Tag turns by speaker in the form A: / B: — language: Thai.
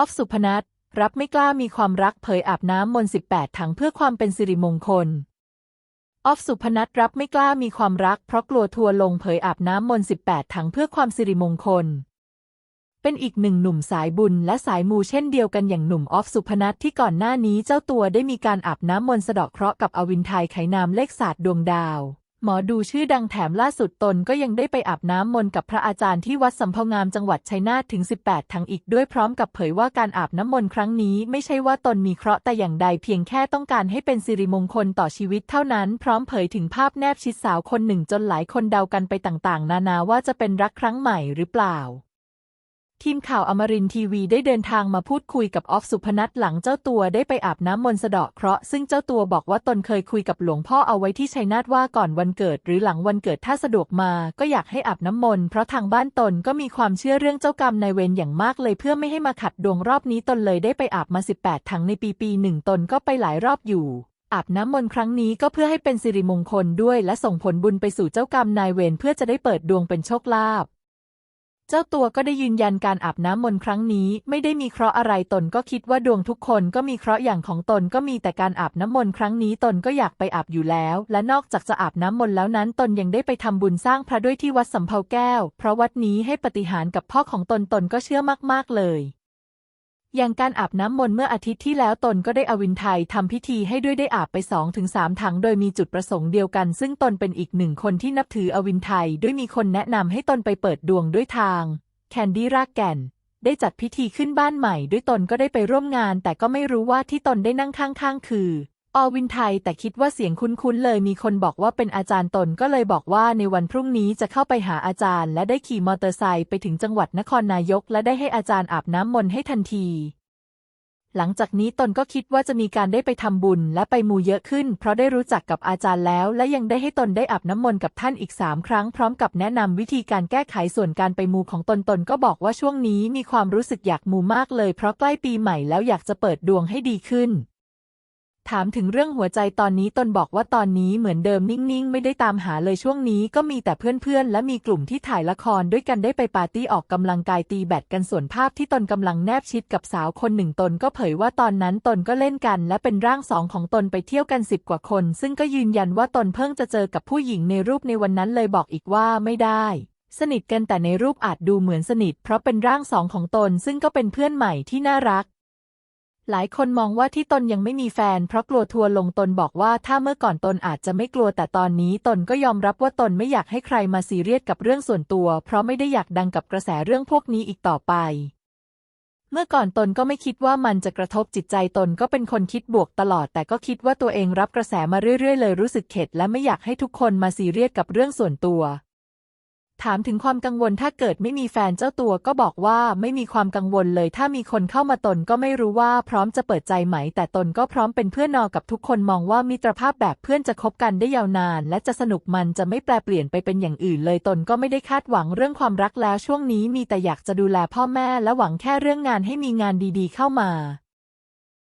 A: อฟสุพนัทรับไม่กล้ามีความรักเผยอาบน้ำมนต์18 ถังเพื่อความเป็นสิริมงคล ออฟสุพนัทรับไม่กล้ามีความรักเพราะกลัวทัวลงเผยอาบน้ำมนต์18 ถังเพื่อความสิริมงคล เป็นอีกหนึ่งหนุ่มสายบุญและสายมูเช่นเดียวกันอย่างหนุ่มออฟสุพนัทที่ก่อนหน้านี้เจ้าตัวได้มีการอาบน้ำมนต์สะเดาะเคราะห์กับอวินไทยไขนามเลขศาสตร์ดวงดาว หมอดูชื่อดังแถมล่าสุดตนก็ยังได้ไปอาบน้ำมนต์กับพระอาจารย์ที่วัดสำเภางามจังหวัดชัยนาทถึง 18 ทั้งอีกด้วยพร้อมกับเผยว่าการอาบน้ำมนต์ครั้งนี้ไม่ใช่ว่าตนมีเคราะห์แต่อย่างใดเพียงแค่ต้องการให้เป็นสิริมงคลต่อชีวิตเท่านั้น พร้อมเผยถึงภาพแนบชิดสาวคนหนึ่งจนหลายคนเดากันไปต่างๆ นานาว่าจะเป็นรักครั้งใหม่หรือเปล่า ทีมข่าวอมรินทีวีได้เดินทางมาพูดคุยกับออฟสุพนัทหลังเจ้าตัวได้ไปอาบน้ำมนต์สะเดาะเคราะห์ซึ่งเจ้าตัวบอกว่าตนเคยคุยกับหลวงพ่อเอาไว้ที่ชัยนาทว่าก่อนวันเกิด หรือหลังวันเกิดถ้าสะดวกมาก็อยากให้อาบน้ำมนต์เพราะทางบ้านตนก็มีความเชื่อเรื่องเจ้ากรรมนายเวรอย่างมากเลยเพื่อไม่ให้มาขัดดวงรอบนี้ตนเลยได้ไปอาบมา 18 ถังในปีปีหนึ่งตนก็ไปหลายรอบอยู่อาบน้ำมนต์ครั้งนี้ก็เพื่อให้เป็นสิริมงคลด้วย และส่งผลบุญไปสู่เจ้ากรรมนายเวรเพื่อจะได้เปิดดวงเป็นโชคลาภ เจ้าตัวก็ได้ยืนยันการอาบน้ำมนต์ครั้งนี้ ไม่ได้มีเคราะห์อะไรตนก็คิดว่าดวงทุกคนก็มีเคราะห์อย่างของตนก็มีแต่การอาบน้ำมนต์ครั้งนี้ตนก็อยากไปอาบอยู่แล้ว และนอกจากจะอาบน้ำมนต์แล้วนั้นตนยังได้ไปทำบุญสร้างพระด้วยที่วัดสำเภาแก้ว เพราะวัดนี้ให้ปฏิหารกับพ่อของตนตนก็เชื่อมากๆเลย อย่างการอาบน้ำมนต์เมื่ออาทิตย์ที่แล้วตนก็ได้อวินไทยทำพิธีให้ด้วยได้อาบไป2อถึงสถังโดยมีจุดประสงค์เดียวกัน ซึ่งตนเป็นอีกหนึ่งคนที่นับถืออวินไทยด้วยมีคนแนะนำให้ตนไปเปิดดวงด้วยทาง แคนดี้รากแก่น ได้จัดพิธีขึ้นบ้านใหม่ ด้วยตนก็ได้ไปร่วมงาน แต่ก็ไม่รู้ว่าที่ตนได้นั่งข้างๆ คือ อวินไทยแต่คิดว่าเสียงคุ้นๆเลยมีคนบอกว่าเป็นอาจารย์ตนก็เลยบอกว่าในวันพรุ่งนี้จะเข้าไปหาอาจารย์ และได้ขี่มอเตอร์ไซค์ไปถึงจังหวัดนครนายก และได้ให้อาจารย์อาบน้ำมนต์ให้ทันที หลังจากนี้ตนก็คิดว่าจะมีการได้ไปทำบุญและไปมูเยอะขึ้น เพราะได้รู้จักกับอาจารย์แล้ว และยังได้ให้ตนได้อาบน้ำมนต์กับท่านอีกสามครั้งพร้อมกับแนะนำวิธีการแก้ไขส่วนการไปมูของตนตนก็บอกว่าช่วงนี้มีความรู้สึกอยากมูมากเลย เพราะใกล้ปีใหม่แล้วอยากจะเปิดดวงให้ดีขึ้น ถามถึงเรื่องหัวใจตอนนี้ตนบอกว่าตอนนี้เหมือนเดิมนิ่งๆ ไม่ได้ตามหาเลยช่วงนี้ก็มีแต่เพื่อนๆ และมีกลุ่มที่ถ่ายละครด้วยกันได้ไปปาร์ตี้ออกกำลังกายตีแบดกันส่วนภาพที่ตนกำลังแนบชิดกับสาวคนหนึ่งตนก็เผยว่าตอนนั้นตนก็เล่นกัน และเป็นร่างสองของตนไปเที่ยวกันสิบกว่าคน ซึ่งก็ยืนยันว่าตนเพิ่งจะเจอกับผู้หญิงในรูปในวันนั้นเลยบอกอีกว่าไม่ได้สนิทกันแต่ในรูปอาจดูเหมือนสนิท เพราะเป็นร่างสองของตนซึ่งก็เป็นเพื่อนใหม่ที่น่ารัก หลายคนมองว่าที่ตนยังไม่มีแฟน เพราะกลัวทัวร์ลงตนบอกว่าถ้าเมื่อก่อนตนอาจจะไม่กลัวแต่ตอนนี้ตนก็ยอมรับว่าตนไม่อยากให้ใครมาซีเรียสกับเรื่องส่วนตัว เพราะไม่ได้อยากดังกับกระแสเรื่องพวกนี้อีกต่อไป เมื่อก่อนตนก็ไม่คิดว่ามันจะกระทบจิตใจตนก็เป็นคนคิดบวกตลอด แต่ก็คิดว่าตัวเองรับกระแสมาเรื่อยๆ เลยรู้สึกเข็ดและไม่อยากให้ทุกคนมาซีเรียสกับเรื่องส่วนตัว ถามถึงความกังวลถ้าเกิดไม่มีแฟนเจ้าตัวก็บอกว่าไม่มีความกังวลเลย ถ้ามีคนเข้ามาตนก็ไม่รู้ว่าพร้อมจะเปิดใจไหม แต่ตนก็พร้อมเป็นเพื่อนนอกับทุกคนมองว่ามิตรภาพแบบเพื่อนจะคบกันได้ยาวนาน และจะสนุกมันจะไม่แปลเปลี่ยนไปเป็นอย่างอื่นเลยตนก็ไม่ได้คาดหวังเรื่องความรักแล้วช่วงนี้มีแต่อยากจะดูแลพ่อแม่และหวังแค่เรื่องงานให้มีงานดีๆ เข้ามา